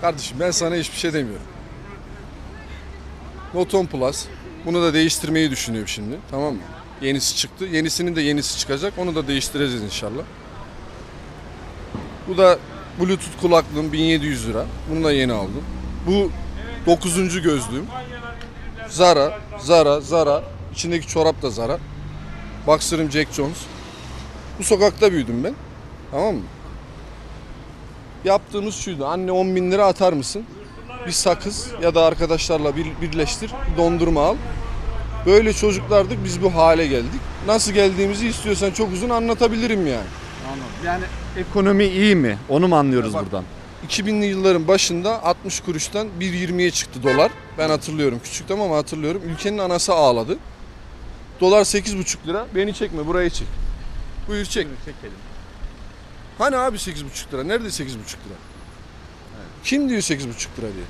Kardeşim ben sana hiçbir şey demiyorum. Noton Plus. Bunu da değiştirmeyi düşünüyorum şimdi. Tamam mı? Yenisi çıktı. Yenisinin de yenisi çıkacak. Onu da değiştireceğiz inşallah. Bu da Bluetooth kulaklığım 1700 lira. Bunu da yeni aldım. Bu 9. gözlüğüm. Zara, Zara, Zara. İçindeki çorap da Zara. Boxer'ım Jack Jones. Bu sokakta büyüdüm ben. Tamam mı? Yaptığımız şuydu. Anne 10 bin lira atar mısın? Bir sakız ya da arkadaşlarla bir, birleştir. bir Dondurma al. Böyle çocuklardık biz bu hale geldik. Nasıl geldiğimizi istiyorsan çok uzun anlatabilirim yani. Yani ekonomi iyi mi? Onu mu anlıyoruz bak- buradan? 2000'li yılların başında 60 kuruştan 1.20'ye çıktı dolar. Ben hatırlıyorum küçüktüm ama hatırlıyorum. Ülkenin anası ağladı. Dolar 8,5 lira. Beni çekme burayı çek. Buyur çek. Çekelim. Hani abi 8,5 lira? Nerede 8,5 lira? Kim diyor 8,5 lira diye?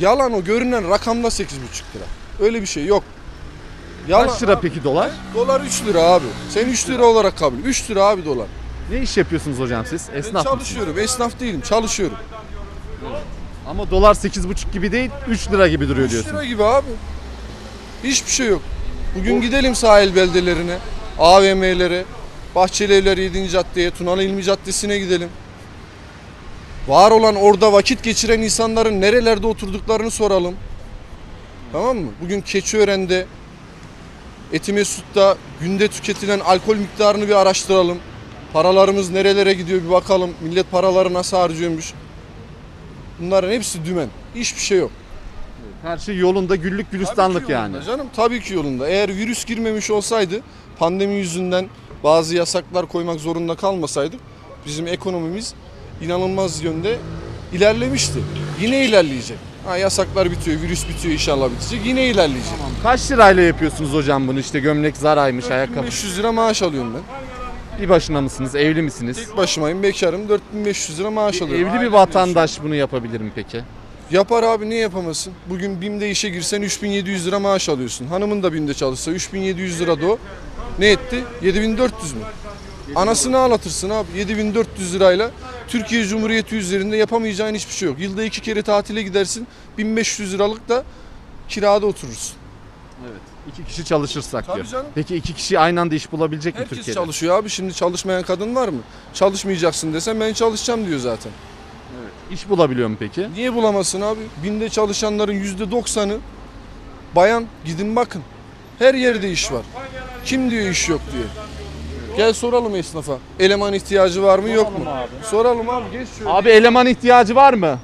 Yalan o görünen rakamda 8,5 lira. Öyle bir şey yok. Yalan. Kaç lira peki dolar? Dolar 3 lira abi. Sen 3 lira olarak kabul. 3 lira abi dolar. Ne iş yapıyorsunuz hocam siz? Ben Esnaf mısınız? çalışıyorum. Esnaf değilim. Çalışıyorum. Ama dolar 8,5 gibi değil 3 lira gibi duruyor 3 diyorsun. lira gibi abi. Hiçbir şey yok. Bugün gidelim sahil beldelerine, AVM'lere, Bahçeli Evler 7. Caddeye, Tunalı İlmi Caddesi'ne gidelim. Var olan orada vakit geçiren insanların nerelerde oturduklarını soralım. Tamam mı? Bugün Keçiören'de, Etimesut'ta günde tüketilen alkol miktarını bir araştıralım. Paralarımız nerelere gidiyor bir bakalım. Millet paraları nasıl harcıyormuş. Bunların hepsi dümen. Hiçbir şey yok. Her şey yolunda güllük gülistanlık Tabii ki yani. yolunda Canım tabii ki yolunda. Eğer virüs girmemiş olsaydı pandemi yüzünden bazı yasaklar koymak zorunda kalmasaydık bizim ekonomimiz inanılmaz yönde ilerlemişti. Yine ilerleyecek. Ha, yasaklar bitiyor, virüs bitiyor inşallah bitecek. Yine ilerleyecek. Kaç lirayla yapıyorsunuz hocam bunu? İşte gömlek zaraymış, ayakkabı. 4500 lira maaş alıyorum ben. Bir başına mısınız? Evli misiniz? Tek başımayım, bekarım. 4500 lira maaş alıyorum. Evli bir vatandaş bunu yapabilir mi peki? Yapar abi niye yapamasın? Bugün BİM'de işe girsen 3700 lira maaş alıyorsun. Hanımın da BİM'de çalışsa 3700 lira da o. Ne etti? 7400 mü? Anasını ağlatırsın abi. 7400 lirayla Türkiye Cumhuriyeti üzerinde yapamayacağın hiçbir şey yok. Yılda iki kere tatile gidersin. 1500 liralık da kirada oturursun. Evet. İki kişi çalışırsak Tabii diyor. canım. Peki iki kişi aynı anda iş bulabilecek mi Herkes Türkiye'de? çalışıyor abi. Şimdi çalışmayan kadın var mı? Çalışmayacaksın desen ben çalışacağım diyor zaten. İş bulabiliyor mu peki? Niye bulamasın abi? Binde çalışanların yüzde doksanı bayan. Gidin bakın. Her yerde iş var. Kim diyor iş yok diye. Gel soralım esnafa. Eleman ihtiyacı var mı yok mu? Soralım abi geç şöyle. Abi eleman ihtiyacı var mı?